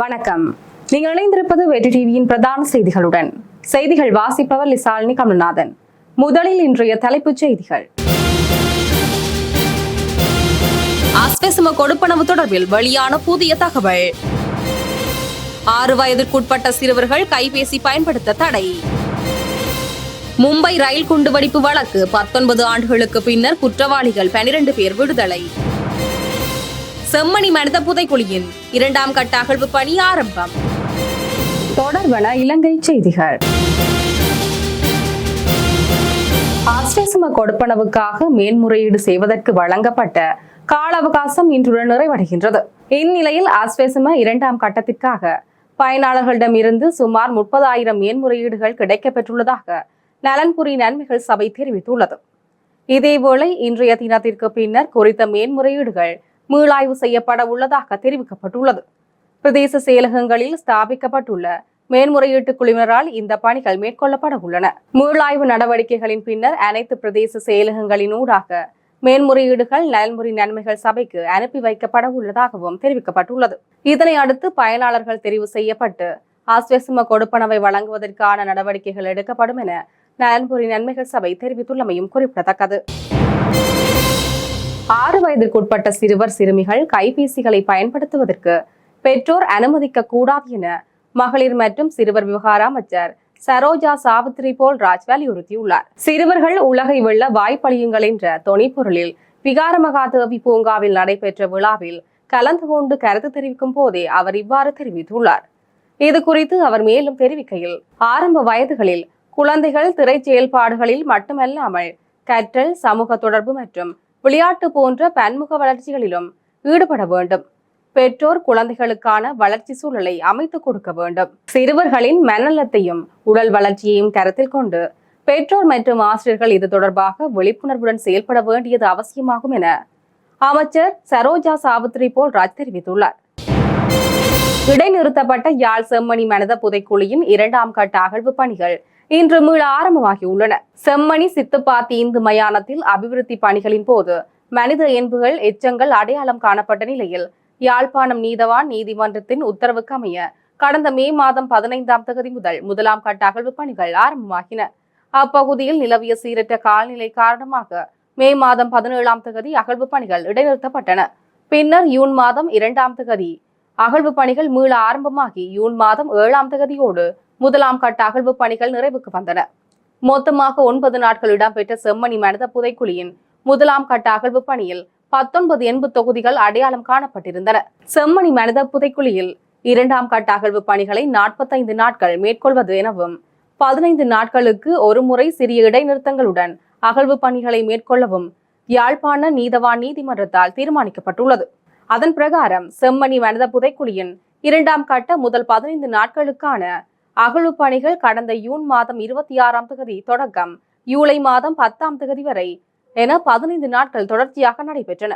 வணக்கம். நீங்கள் இணைந்திருப்பது வெற்றி டிவியின் பிரதான செய்திகளுடன். செய்திகள் வாசிப்பவர் லிசாலினி கமல்நாதன். முதலில் இன்றைய தலைப்புச் செய்திகள். அஸ்வெசும கொடுப்பனவு தொடர்பில் வெளியான புதிய தகவல். ஆறு வயதிற்குட்பட்ட சிறுவர்கள் கைபேசி பயன்படுத்த தடை. மும்பை ரயில் குண்டுவெடிப்பு வழக்கு பத்தொன்பது ஆண்டுகளுக்கு பின்னர் குற்றவாளிகள் பனிரெண்டு பேர் விடுதலை. செம்மணி மனித புதைக்குழியின் இரண்டாம் கட்ட அகழ்வு பணி ஆரம்பம். தொடர்பன இலங்கை செய்திகள். ஆஸ்ட்ரேசும கொடுப்பனவுக்காக மேன்முறையீடு செய்வதற்கு வழங்கப்பட்ட கால அவகாசம் இன்றுடன் நிறைவடைகின்றது. இந்நிலையில் ஆஸ்ட்ரேசும இரண்டாம் கட்டத்திற்காக பயனாளர்களிடமிருந்து சுமார் முப்பதாயிரம் மேன்முறையீடுகள் கிடைக்கப்பெற்றுள்ளதாக நலன்புரி நன்மைகள் சபை தெரிவித்துள்ளது. இதேவேளை இன்றைய தினத்திற்கு பின்னர் குறித்த மேன்முறையீடுகள் மீளாய்வு செய்யப்பட உள்ளதாக தெரிவிக்கப்பட்டுள்ளது. பிரதேச செயலகங்களில் ஸ்தாபிக்கப்பட்டுள்ள மேன்முறையீட்டு குழுவினரால் இந்த பணிகள் மேற்கொள்ளப்பட உள்ளன. மீளாய்வு நடவடிக்கைகளின் பின்னர் அனைத்து பிரதேச செயலகங்களின் ஊடாக மேன்முறையீடுகள் நலன்முறை நன்மைகள் சபைக்கு அனுப்பி வைக்கப்பட உள்ளதாகவும் தெரிவிக்கப்பட்டுள்ளது. இதனை அடுத்து பயனாளர்கள் தெரிவு செய்யப்பட்டு ஆஸ்வசம கொடுப்பனவை வழங்குவதற்கான நடவடிக்கைகள் எடுக்கப்படும் என நலன்புரி நன்மைகள் சபை தெரிவித்துள்ளமையும் குறிப்பிடத்தக்கது. ஆறு வயதிற்குட்பட்ட சிறுவர் சிறுமிகள் கைபேசிகளை பயன்படுத்துவதற்கு பெற்றோர் அனுமதிக்க கூடாது என மகளிர் மற்றும் சிறுவர் விவகார அமைச்சர் சரோஜா சாவித்ரி போல் ராஜ் வலியுறுத்தியுள்ளார். சிறுவர்கள் உலகை வெல்ல வாய்ப்பளியுங்கள் என்ற தொனிப்பொருளில் விகாரமகாதேவி பூங்காவில் நடைபெற்ற விழாவில் கலந்து கொண்டு கருத்து தெரிவிக்கும் போதே அவர் இவ்வாறு தெரிவித்துள்ளார். இது குறித்து அவர் மேலும் தெரிவிக்கையில் ஆரம்ப வயதுகளில் குழந்தைகள் திரை செயல்பாடுகளில் மட்டுமல்லாமல் கற்றல் சமூக தொடர்பு மற்றும் விளையாட்டு போன்ற பன்முக வளர்ச்சிகளிலும் ஈடுபட வேண்டும். பெற்றோர் குழந்தைகளுக்கான வளர்ச்சி சூழலை அமைத்துக் கொடுக்க வேண்டும். சிறுவர்களின் மனநலத்தையும் உடல் வளர்ச்சியையும் கருத்தில் கொண்டு பெற்றோர் மற்றும் ஆசிரியர்கள் இது தொடர்பாக விழிப்புணர்வுடன் செயல்பட வேண்டியது அவசியமாகும் என அமைச்சர் சரோஜா சாவித்ரி போல் ராஜ் தெரிவித்துள்ளார். இடைநிறுத்தப்பட்ட யாழ் செம்மணி மனித புதைக்குழியின் இரண்டாம் கட்ட அகழ்வு பணிகள் இன்று மீள ஆரம்பமாகியுள்ளன. செம்மணி சித்துப்பாத்தி இந்து மயானத்தில் அபிவிருத்தி பணிகளின் போது மனித என்புகள் எச்சங்கள் அடையாளம் காணப்பட்ட நிலையில் யாழ்ப்பாணம் நீதவான் நீதிமன்றத்தின் உத்தரவுக்கு அமைய கடந்த மே மாதம் பதினைந்தாம் தேதி முதல் முதலாம் கட்ட அகழ்வு பணிகள் ஆரம்பமாகின. அப்பகுதியில் நிலவிய சீரற்ற காலநிலை காரணமாக மே மாதம் பதினேழாம் தேதி அகழ்வு பணிகள் இடைநிறுத்தப்பட்டன. பின்னர் யூன் மாதம் இரண்டாம் தேதி அகழ்வு பணிகள் மீள ஆரம்பமாகி யூன் மாதம் ஏழாம் தேதியோடு முதலாம் கட்ட அகழ்வு பணிகள் நிறைவுக்கு வந்தன. மொத்தமாக ஒன்பது நாட்கள் இடம்பெற்ற செம்மணி மனித புதைக்குழியின் முதலாம் கட்ட அகழ்வு பணியில் பத்தொன்பது எண்பு தொகுதிகள் அடையாளம் காணப்பட்டிருந்தன. செம்மணி மனித புதைக்குழியில் இரண்டாம் கட்ட அகழ்வு பணிகளை நாற்பத்தைந்து நாட்கள் மேற்கொள்வது எனவும் பதினைந்து நாட்களுக்கு ஒரு முறை சிறிய இடைநிறுத்தங்களுடன் அகழ்வு பணிகளை மேற்கொள்ளவும் யாழ்ப்பாண நீதவான் நீதிமன்றத்தால் தீர்மானிக்கப்பட்டுள்ளது. அதன் பிரகாரம் செம்மணி மனித புதைக்குழியின் இரண்டாம் கட்ட முதல் பதினைந்து நாட்களுக்கான அகழுப்பணிகள் பணிகள் கடந்த யூன் மாதம் இருபத்தி ஆறாம் தேதி தொடக்கம். ஜூலை மாதம் பத்தாம் தேதி வரை என பதினைந்து நாட்கள் தொடர்ச்சியாக நடைபெற்றன.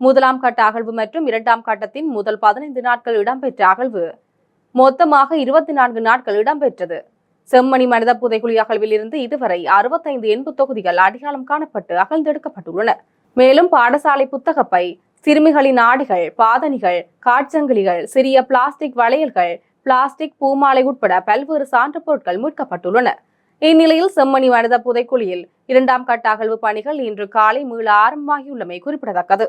முதலாம் கட்ட அகழ்வு மற்றும் இரண்டாம் கட்டத்தின் முதல் பதினைந்து நாட்கள் இடம்பெற்ற அகழ்வு மொத்தமாக இருபத்தி நான்கு நாட்கள் இடம்பெற்றது. செம்மணி மனித புதைக்குழி அகழ்வில் இருந்து இதுவரை அறுபத்தைந்து எண்பு தொகுதிகள் அடையாளம் காணப்பட்டு அகழ்ந்தெடுக்கப்பட்டுள்ளன. மேலும் பாடசாலை புத்தகப்பை சிறுமிகளின் ஆடைகள் பாதணிகள் காட்சங்கிலிகள் சிறிய பிளாஸ்டிக் வளையல்கள் பிளாஸ்டிக் பூமாலை உட்பட பல்வேறு சான்று பொருட்கள் மீட்கப்பட்டுள்ளன. இந்நிலையில் செம்மணி மனித புதைக்குழியில் இரண்டாம் கட்ட அகழ்வு பணிகள் இன்று காலை மீள ஆரம்பமாகியுள்ளமை குறிப்பிடத்தக்கது.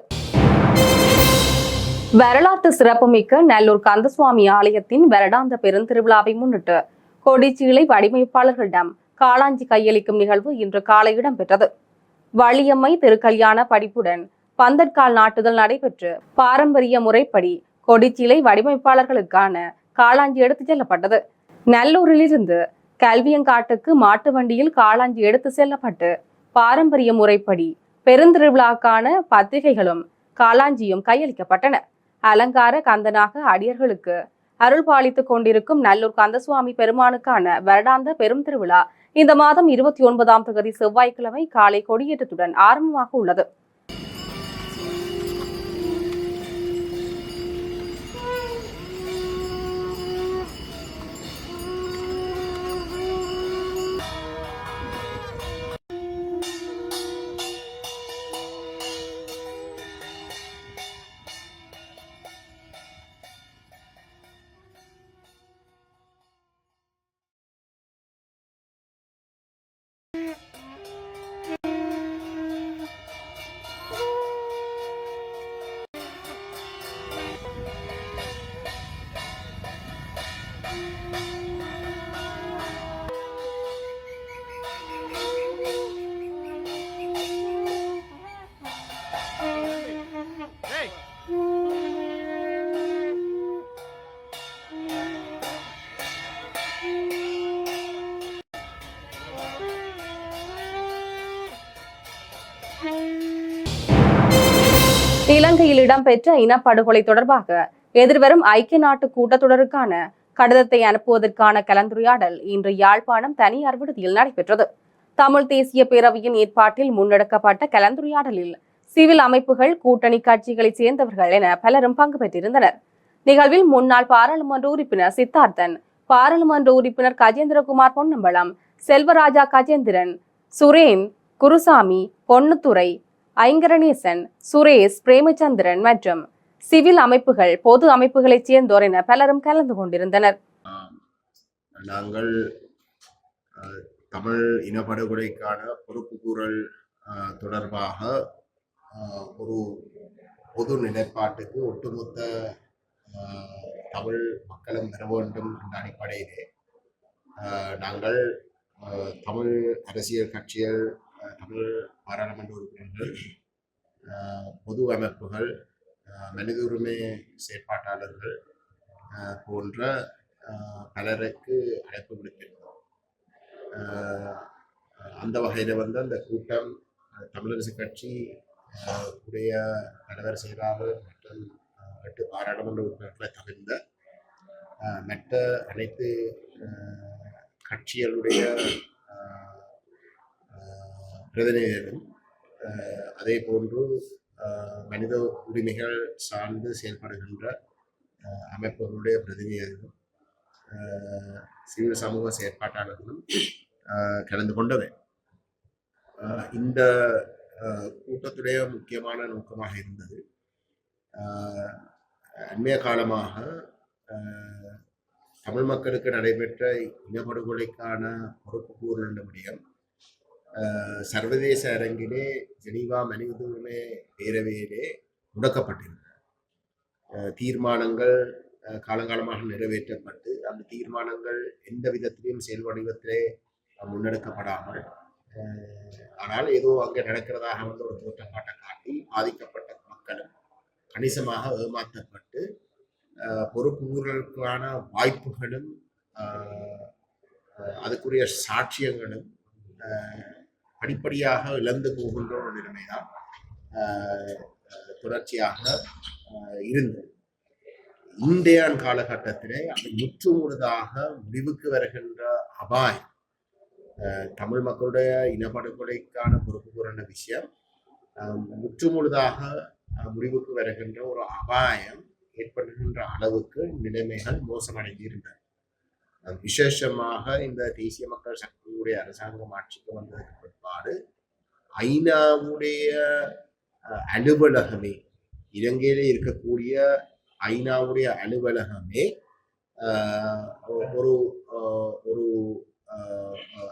வரலாற்று சிறப்புமிக்க நல்லூர் கந்தசுவாமி ஆலயத்தின் வருடாந்த பெருந்திருவிழாவை முன்னிட்டு கொடிச்சீலை வடிவமைப்பாளர்களிடம் காளாஞ்சி கையளிக்கும் நிகழ்வு இன்று காலை இடம்பெற்றது. வள்ளியம்மை திருக்கல்யாண படிப்புடன் பந்தற்கால் நாட்டுதல் நடைபெற்று பாரம்பரிய முறைப்படி கொடிச்சீலை வடிவமைப்பாளர்களுக்கான காளாஞ்சி எடுத்து செல்லப்பட்டது. நல்லூரிலிருந்து கல்வியங்காட்டுக்கு மாட்டு வண்டியில் காளாஞ்சி எடுத்து செல்லப்பட்டு பாரம்பரிய முறைப்படி பெருந்திருவிழாக்கான பத்திரிகைகளும் காளாஞ்சியும் கையளிக்கப்பட்டன. அலங்கார கந்தனாக அடியர்களுக்கு அருள் பாலித்துக் கொண்டிருக்கும் நல்லூர் கந்தசுவாமி பெருமானுக்கான வருடாந்த பெரும் திருவிழா இந்த மாதம் இருபத்தி ஒன்பதாம் தேதி செவ்வாய்க்கிழமை காலை கொடியேற்றத்துடன் ஆரம்பமாக உள்ளது. இடம்பெற்ற இனப்படுகொலை தொடர்பாக எதிர்வரும் ஐக்கிய நாட்டு கூட்டத்தொடருக்கான கடிதத்தை அனுப்புவதற்கான கலந்துரையாடல் இன்று யாழ்ப்பாணம் தனியார் விடுதியில் நடைபெற்றது. தமிழ் தேசிய பேரவையின் ஏற்பாட்டில் முன்னெடுக்கப்பட்ட கலந்துரையாடலில் சிவில் அமைப்புகள் கூட்டணி கட்சிகளைச் சேர்ந்தவர்கள் என பலரும் பங்கு பெற்றிருந்தனர். நிகழ்வில் முன்னாள் பாராளுமன்ற உறுப்பினர் சித்தார்த்தன் பாராளுமன்ற உறுப்பினர் கஜேந்திரகுமார் பொன்னம்பலம் செல்வராஜா கஜேந்திரன் சுரேன் குருசாமி பொன்னுத்துறை ஐங்கரணேசன் சுரேஷ் பிரேமச்சந்திரன் மற்றும் சிவில் அமைப்புகள் பொது அமைப்புகளைச் சேர்ந்தோர் என பலரும் கலந்து கொண்டிருந்தனர். நாங்கள் தமிழ் இனப்படுகொலைக்கான பொறுப்புக்கூறல் தொடர்பாக ஒரு பொது நிலைப்பாட்டுக்கு ஒட்டுமொத்த தமிழ் மக்களும் பெற வேண்டும் என்ற அடிப்படையிலே நாங்கள் தமிழ் அரசியல் கட்சிகள் தமிழ் பாராளுமன்ற உறுப்பினர்கள் பொது அமைப்புகள் மனித உரிமை செயற்பாட்டாளர்கள் போன்ற பலருக்கு அழைப்பு விடுத்திருந்தோம் அந்த வகையில் வந்து அந்த கூட்டம் தமிழரசு கட்சி உடைய தலைவர் செயலாளர் மற்றும் எட்டு பாராளுமன்ற உறுப்பினர்களை தவிர்ந்த மற்ற அனைத்து கட்சிகளுடைய பிரதிநிதிகளும் அதே போன்று மனித உரிமைகள் சார்ந்து செயல்படுகின்ற அமைப்புகளுடைய பிரதிநிதிகளும் சிவில் சமூக செயற்பாட்டாளர்களும் கலந்து கொண்டவை. இந்த கூட்டத்துடைய முக்கியமான நோக்கமாக இருந்தது அண்மைய காலமாக தமிழ் மக்களுக்கு நடைபெற்ற இனப்படுகொலைக்கான பொறுப்பு கூறுகின்ற விடயம் சர்வதேச அரங்கிலே ஜெனீவா மனித உரிமை பேரவையிலே முடக்கப்பட்டிருந்தன தீர்மானங்கள் காலங்காலமாக நிறைவேற்றப்பட்டு அந்த தீர்மானங்கள் எந்த விதத்திலையும் செயல் வடிவத்திலே முன்னெடுக்கப்படாமல் ஆனால் ஏதோ அங்கே நடக்கிறதாக வந்து ஒரு தோற்றப்பாட்டை காட்டி பாதிக்கப்பட்ட மக்களும் கணிசமாக ஏமாற்றப்பட்டு அஹ், பொறுப்புகளுக்கான வாய்ப்புகளும் அதுக்குரிய சாட்சியங்களும் படிப்படியாக இழந்து போகின்ற ஒரு நிலைமை தான் தொடர்ச்சியாக இருந்தது இன்றைய காலகட்டத்திலே அது முற்றுமுழுதாக முடிவுக்கு வருகின்ற அபாயம். தமிழ் மக்களுடைய இனப்படுகொலைக்கான பொறுப்பு கூறின விஷயம் முற்றுமுழுதாக முடிவுக்கு வருகின்ற ஒரு அபாயம் ஏற்படுகின்ற அளவுக்கு நிலைமைகள் மோசமடைந்து இருந்தன. விசேஷமாக இந்த தேசிய மக்கள் சக்தியுடைய அரசாங்கம் ஆட்சிக்கு வந்ததுக்கு பிற்பாடு ஐநாவுடைய அலுவலகமே இலங்கையில இருக்கக்கூடிய ஐநாவுடைய அலுவலகமே ஒரு ஒரு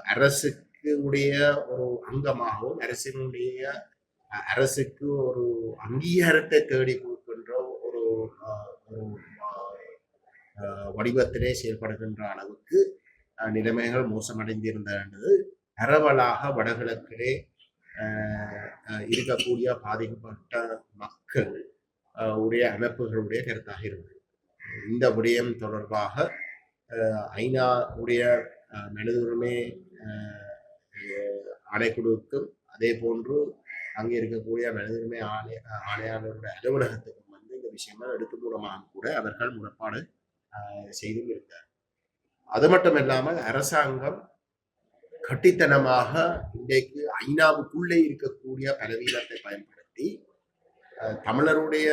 அரசுக்கு உடைய ஒரு அங்கமாகவும் அரசினுடைய அரசுக்கு ஒரு அங்கீகாரத்தை தேடி கொடுக்கின்ற ஒரு ஒரு வடிவத்திலே செயல்படுகின்ற அளவுக்கு நிலைமைகள் மோசமடைந்திருந்தது. பரவலாக வடகிழக்கிலே இருக்கக்கூடிய பாதிக்கப்பட்ட மக்கள் உடைய அமைப்புகளுடைய கருத்தாக இருந்தது. இந்த விடயம் தொடர்பாக ஐநா உடைய ஆஹ், மனித உரிமை ஆணைக்குழுவுக்கும் அதே போன்று அங்கே இருக்கக்கூடிய மனித உரிமை ஆணை ஆணையாளருடைய அலுவலகத்துக்கும் வந்து இந்த விஷயங்கள் எடுத்து மூலமாக கூட அவர்கள் முறைப்பாடு செய்தும் இருக்கார் அது மட்டும் இல்லாமல் அரசாங்கம் கட்டித்தனமாக இன்றைக்கு ஐநாவுக்குள்ளே இருக்கக்கூடிய பலவீனத்தை பயன்படுத்தி தமிழருடைய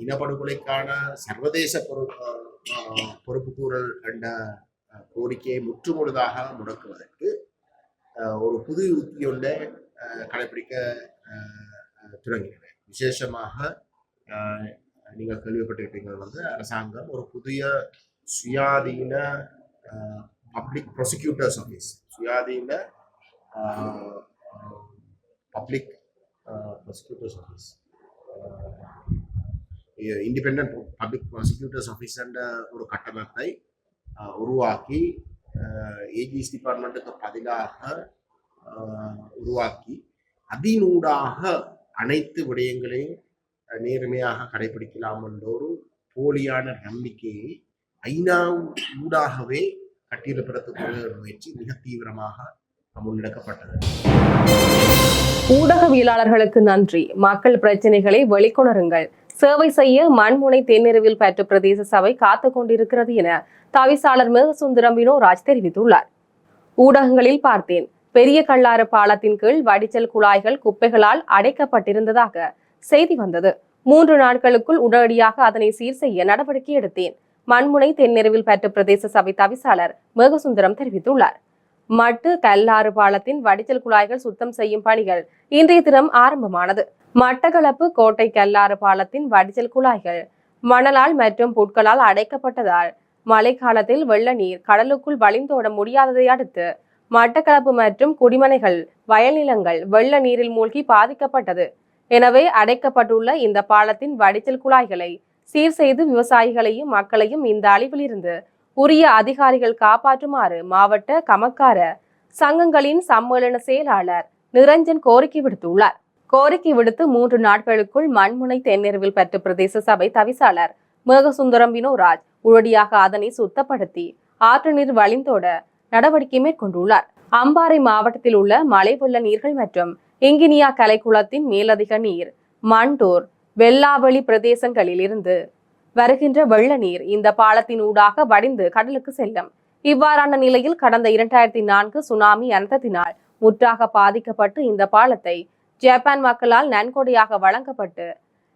இனப்படுகொலைக்கான சர்வதேச பொறுப்பு பொறுப்பு பொறுப்புக்கூறல் என்ற கோரிக்கையை முற்றுமுழுதாக முடக்குவதற்கு ஒரு புது உத்தி கடைபிடிக்க அஹ், விசேஷமாக நீங்கள் கேள்விப்பட்டிருப்பீங்கள் வந்து அரசாங்கம் ஒரு புதிய சுயாதீன பப்ளிக் ப்ரொசிக்யூட்டர்ஸ் ஆஃபீஸ் சுயாதீன public prosecutors office independent public prosecutors office என்ற ஒரு கட்டமைப்பை உருவாக்கி ஏஜிஎஸ் டிபார்ட்மெண்ட்டுக்கு பதிலாக உருவாக்கி அதனூடாக அனைத்து விடயங்களையும் நேர்மையாக கடைபிடிக்கலாம் என்ற ஒரு போலியான நம்பிக்கையை ஐநா ஊடாகவே கட்டியெழுப்புறதுக்குரிய முயற்சி மிக தீவிரமாக முன்னெடுக்கப்பட்டது. ஊடகவியலாளர்களுக்கு நன்றி. மக்கள் பிரச்சனைகளை வெளிக்கொணருங்கள். சேவை செய்ய மண்முனை தென்னிரவில் பெற்ற பிரதேச சபை காத்து கொண்டிருக்கிறது என தவிசாளர் மேகசுந்தரம் வினோராஜ் தெரிவித்துள்ளார். ஊடகங்களில் பார்த்தேன். பெரிய கல்லாறு பாலத்தின் கீழ் வடிச்சல் குழாய்கள் குப்பைகளால் அடைக்கப்பட்டிருந்ததாக செய்தி வந்தது. மூன்று நாட்களுக்குள் உடனடியாக அதனை சீர் செய்ய நடவடிக்கை எடுத்தேன். மண்முனை தென்னிரவில் பெற்ற பிரதேச சபை தவிசாளர் மேகசுந்தரம் தெரிவித்துள்ளார். மட்டு கல்லாறு பாலத்தின் வடிச்சல் குழாய்கள் சுத்தம் செய்யும் பணிகள் இன்றைய தினம் ஆரம்பமானது. மட்டக்களப்பு கோட்டை கல்லாறு பாலத்தின் வடிச்சல் குழாய்கள் மணலால் மற்றும் புட்களால் அடைக்கப்பட்டதால் மழைக்காலத்தில் வெள்ள நீர் கடலுக்குள் வழிந்தோட முடியாததை அடுத்து மட்டக்களப்பு மற்றும் குடிமனைகள் வயல் நிலங்கள் வெள்ள நீரில் மூழ்கி பாதிக்கப்பட்டது. எனவே அடைக்கப்பட்டுள்ள இந்த பாலத்தின் வடிச்சல் குழாய்களை சீர் செய்து விவசாயிகளையும் மக்களையும் இந்த அழிவிலிருந்து உரிய அதிகாரிகள் காப்பாற்றுமாறு மாவட்ட கமக்கார சங்கங்களின் சம்மேளன செயலாளர் நிரஞ்சன் கோரிக்கை விடுத்துள்ளார். கோரிக்கை விடுத்து மூன்று நாட்களுக்குள் மண்முனை தென்னிரவில் பெற்ற பிரதேச சபை தவிசாளர் மேகசுந்தரம் வினோராஜ் உடனடியாக அதனை சுத்தப்படுத்தி ஆற்று நீர் வழிந்தோட நடவடிக்கை மேற்கொண்டுள்ளார். அம்பாறை மாவட்டத்தில் உள்ள மழை வெள்ள நீர்கள் மற்றும் இங்கினியா கலைக்குளத்தின் மேலதிக நீர் மண்டூர் வெள்ளாவளி பிரதேசங்களில் இருந்து வருகின்ற வெள்ள நீர் இந்த பாலத்தின் ஊடாக வடிந்து கடலுக்கு செல்லும். இவ்வாறான நிலையில் கடந்த இரண்டாயிரத்தி நான்கு சுனாமி அனர்த்தத்தினால் முற்றாக பாதிக்கப்பட்டு இந்த பாலத்தை ஜப்பான் மக்களால் நன்கொடையாக வழங்கப்பட்டு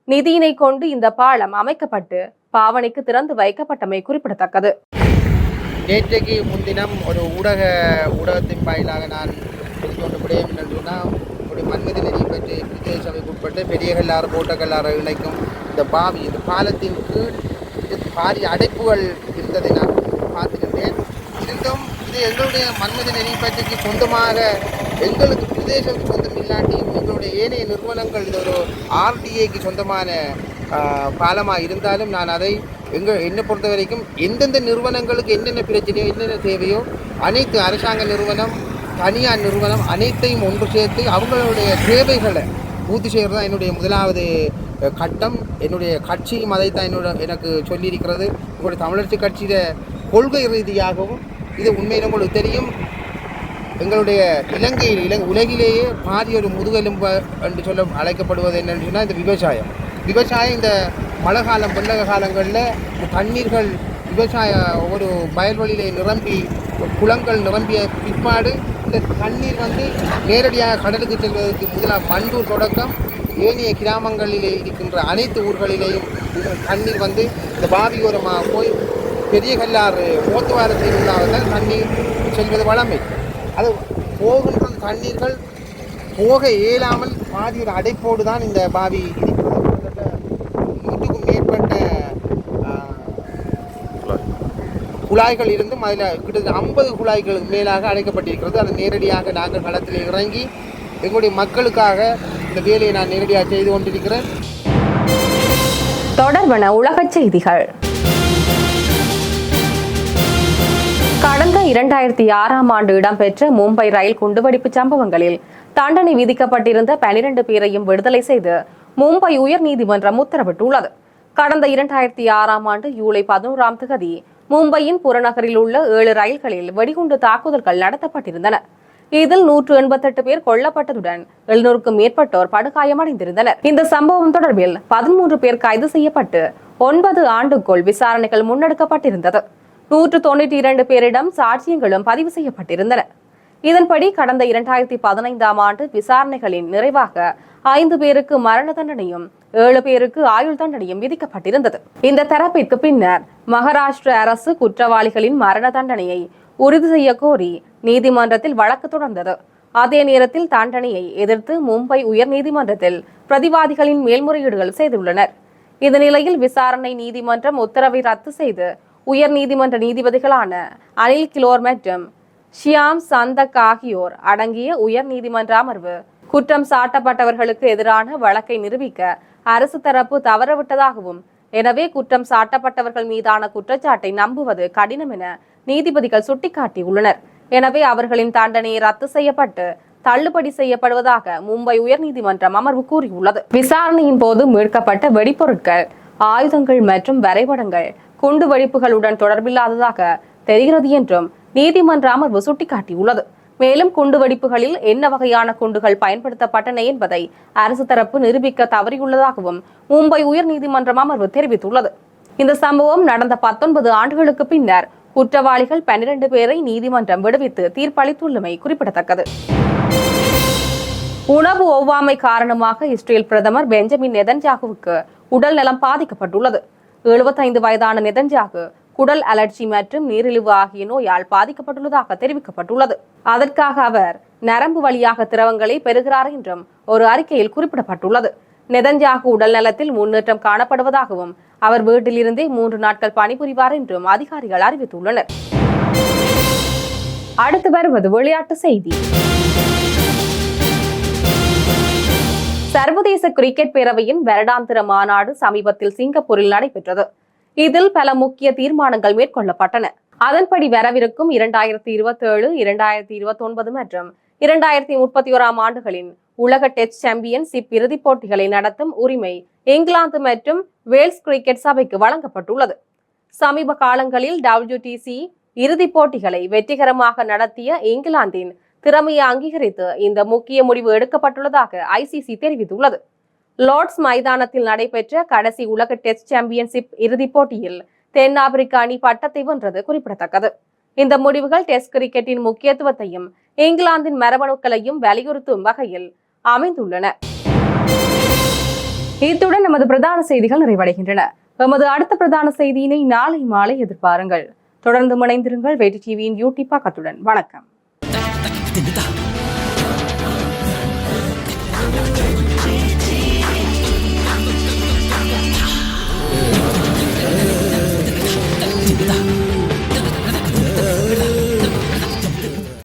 நிதியினை கொண்டு இந்த பாலம் அமைக்கப்பட்டு பாவனைக்கு திறந்து வைக்கப்பட்டமை குறிப்பிடத்தக்கது. நேற்றைக்கு முன்தினம் ஒரு ஊடக ஊடகத்தின் வாயிலாக நான் என்று சொன்னால் ஒரு மன்மதி நெறி பற்றி பிரதேச சபைக்கு உட்பட்டு பெரிய கல்லாறு போட்ட கல்லாறு இணைக்கும் இந்த பாவி இந்த பாலத்தின் கீழ் பாரிய அடைப்புகள் இருந்ததை நான் பார்த்திருந்தேன் இருந்தும் இது எங்களுடைய மன்மதி நெறி பற்றிக்கு சொந்தமாக எங்களுக்கு பிரதேசத்துக்கு சொந்தம் இல்லாட்டியும் எங்களுடைய ஏனைய நிறுவனங்கள் இது ஒரு ஆர்டிஏக்கு சொந்தமான பாலமாக இருந்தாலும் நான் அதை எங்கள் என்னை பொறுத்த வரைக்கும் எந்தெந்த நிறுவனங்களுக்கு என்னென்ன பிரச்சனையோ என்னென்ன தேவையோ அனைத்து அரசாங்க நிறுவனம் தனியார் நிறுவனம் அனைத்தையும் ஒன்று சேர்த்து அவங்களுடைய தேவைகளை பூர்த்தி செய்கிறது தான் என்னுடைய முதலாவது கட்டம். என்னுடைய கட்சியும் அதைத்தான் என்னோட எனக்கு சொல்லியிருக்கிறது. உங்களுடைய தமிழர்ச்சி கட்சியில் கொள்கை ரீதியாகவும் இது உண்மையில் உங்களுக்கு தெரியும். எங்களுடைய இலங்கையில் இலங்கை உலகிலேயே பாதி ஒரு முதுகெலும்பு என்று சொல்ல அழைக்கப்படுவது என்னென்னு சொன்னால் இந்த விவசாயம். விவசாயம் இந்த மழை காலம் வெள்ளக காலங்களில் தண்ணீர்கள் விவசாய ஒரு வயல்வெளியிலே நிரம்பி குளங்கள் நிரம்பிய பிற்பாடு இந்த தண்ணீர் வந்து நேரடியாக கடலுக்கு செல்வதற்கு முதலாக பண்டூர் தொடக்கம். ஏனைய கிராமங்களிலே இருக்கின்ற அனைத்து ஊர்களிலேயும் இந்த தண்ணீர் வந்து இந்த பாவியோரமாக போய் பெரிய கல்லாறு போத்துவாரத்தில் உள்ளாவதால் தண்ணீர் செல்வது வளமை. அது போகின்ற தண்ணீர்கள் போக இயலாமல் பாதி ஒரு அடைப்போடு தான் இந்த பாவி குழாய்கள் இருந்தும் அதில் கிட்டத்தட்ட ஐம்பது குழாய்களுக்கு மேலாக அடைக்கப்பட்டிருக்கிறது. அது நேரடியாக நாங்கள் களத்தில் இறங்கி எங்களுடைய மக்களுக்காக இந்த வேலையை நான் நேரடியாக செய்து கொண்டிருக்கிறேன். தொடர்பன உலகச் செய்திகள். கடந்த இரண்டாயிரத்தி ஆறாம் ஆண்டு இடம்பெற்ற மும்பை ரயில் குண்டுவெடிப்பு சம்பவங்களில் தண்டனை விதிக்கப்பட்டிருந்த பனிரெண்டு பேரையும் விடுதலை செய்து மும்பை உயர்நீதிமன்றம் உத்தரவிட்டுள்ளது. கடந்த இரண்டாயிரத்தி ஆறாம் ஆண்டு ஜூலை பதினோராம் தேதி மும்பையின் புறநகரில் உள்ள ஏழு ரயில்களில் வெடிகுண்டு தாக்குதல்கள் நடத்தப்பட்டிருந்தன. இதில் நூற்று எண்பத்தெட்டு பேர் கொல்லப்பட்டதுடன் எழுநூறுக்கும் மேற்பட்டோர் படுகாயமடைந்திருந்தனர். இந்த சம்பவம் தொடர்பில் பதிமூன்று பேர் கைது செய்யப்பட்டு ஒன்பது ஆண்டுக்குள் விசாரணைகள் முன்னெடுக்கப்பட்டிருந்தது. நூற்று தொண்ணூற்றி இரண்டு பேரிடம் சாட்சியங்களும் பதிவு செய்யப்பட்டிருந்தன. இதன்படி கடந்த இரண்டாயிரத்தி பதினைந்தாம் ஆண்டு விசாரணைகளின் நிறைவாக ஐந்து பேருக்கு மரண தண்டனையும் ஏழு பேருக்கு ஆயுள் தண்டனையும் விதிக்கப்பட்டிருந்தது. இந்த தரப்பிற்கு பின்னர் மகாராஷ்டிர அரசு குற்றவாளிகளின் மரண தண்டனையை உறுதி செய்ய கோரி நீதிமன்றத்தில் வழக்கு தொடர்ந்தது. அதே நேரத்தில் தண்டனையை எதிர்த்து மும்பை உயர்நீதிமன்றத்தில் பிரதிவாதிகளின் மேல்முறையீடுகள் செய்துள்ளனர். இந்த நிலையில் விசாரணை நீதிமன்றம் உத்தரவை ரத்து செய்து உயர் நீதிமன்ற நீதிபதிகளான அனில் கிலோர் மற்றும் ஷியாம் சந்தக் ஆகியோர் அடங்கிய உயர் நீதிமன்ற அமர்வு குற்றம் சாட்டப்பட்டவர்களுக்கு எதிரான வழக்கை நிரூபிக்க அரசு தரப்பு தவறவிட்டதாகவும் எனவே குற்றம் சாட்டப்பட்டவர்கள் மீதான குற்றச்சாட்டை நம்புவது கடினம் என நீதிபதிகள் சுட்டிக்காட்டியுள்ளனர். எனவே அவர்களின் தண்டனை ரத்து செய்யப்பட்டு தள்ளுபடி செய்யப்படுவதாக மும்பை உயர்நீதிமன்றம் அமர்வு கூறியுள்ளது. விசாரணையின் போது மீட்கப்பட்ட வெடிப்பொருட்கள் ஆயுதங்கள் மற்றும் வரைபடங்கள் குண்டு வெடிப்புகளுடன் தொடர்பில்லாததாக தெரிகிறது என்றும் நீதிமன்ற அமர்வு சுட்டிக்காட்டியுள்ளது. மேலும் குண்டு வெடிப்புகளில் என்ன வகையான குண்டுகள் பயன்படுத்தப்பட்டன என்பதை அரசு தரப்பு நிரூபிக்க தவறியுள்ளதாகவும் மும்பை உயர்நீதிமன்றம் அமர்வு தெரிவித்துள்ளது. இந்த சம்பவம் நடந்த பத்தொன்பது ஆண்டுகளுக்கு பின்னர் குற்றவாளிகள் பன்னிரண்டு பேரை நீதிமன்றம் விடுவித்து தீர்ப்பளித்துள்ளமை குறிப்பிடத்தக்கது. உணவு ஒவ்வாமை காரணமாக இஸ்ரேல் பிரதமர் பெஞ்சமின் நெதன்ஜாகுவுக்கு உடல் நலம் பாதிக்கப்பட்டுள்ளது. 75 வயதான நெதன்ஜாகு குடல் அலர்ஜி மற்றும் நீரிழிவு ஆகிய நோயால் பாதிக்கப்பட்டுள்ளதாக தெரிவிக்கப்பட்டுள்ளது. அதற்காக அவர் நரம்பு வழியாக திரவங்களை பெறுகிறார் என்றும் ஒரு அறிக்கையில் குறிப்பிடப்பட்டுள்ளது. நெதன்ஜாகு உடல் நலத்தில் முன்னேற்றம் காணப்படுவதாகவும் அவர் வீட்டிலிருந்தே மூன்று நாட்கள் பணிபுரிவார் என்றும் அதிகாரிகள் அறிவித்துள்ளனர். அடுத்து வருவது விளையாட்டு செய்தி. சர்வதேச கிரிக்கெட் பேரவையின் வருடாந்திர மாநாடு சமீபத்தில் சிங்கப்பூரில் நடைபெற்றது. இதில் பல முக்கிய தீர்மானங்கள் மேற்கொள்ளப்பட்டன. அதன்படி வரவிருக்கும் இரண்டாயிரத்தி இருபத்தி ஏழு இரண்டாயிரத்தி இருபத்தி ஒன்பது மற்றும் இரண்டாயிரத்தி முப்பத்தி ஓராம் ஆண்டுகளின் உலக டெஸ்ட் சாம்பியன்ஷிப் இறுதிப் போட்டிகளை நடத்தும் உரிமை இங்கிலாந்து மற்றும் வேல்ஸ் கிரிக்கெட் சபைக்கு வழங்கப்பட்டுள்ளது. சமீப காலங்களில் டபிள்யூடிசி இறுதிப் போட்டிகளை வெற்றிகரமாக நடத்திய இங்கிலாந்தின் திறமையை அங்கீகரித்து இந்த முக்கிய முடிவு எடுக்கப்பட்டுள்ளதாக ஐசிசி தெரிவித்துள்ளது. லார்ட்ஸ் மைதானத்தில் நடைபெற்ற கடைசி உலக டெஸ்ட் சாம்பியன்ஷிப் இறுதிப் போட்டியில் தென்னாப்பிரிக்க அணி பட்டத்தை வென்றது குறிப்பிடத்தக்கது. இந்த முடிவுகள் டெஸ்ட் கிரிக்கெட்டின் முக்கியத்துவத்தையும் இங்கிலாந்தின் மரபணுக்களையும் வலியுறுத்தும் வகையில் அமைந்துள்ளன. இத்துடன் நமது பிரதான செய்திகள் நிறைவடைகின்றன. எமது அடுத்த பிரதான செய்தியினை நாளை மாலை எதிர்பாருங்கள். தொடர்ந்து இணைந்திருங்கள். வெற்றி டிவியின் யூடியூப் பக்கத்துடன். வணக்கம். 真的。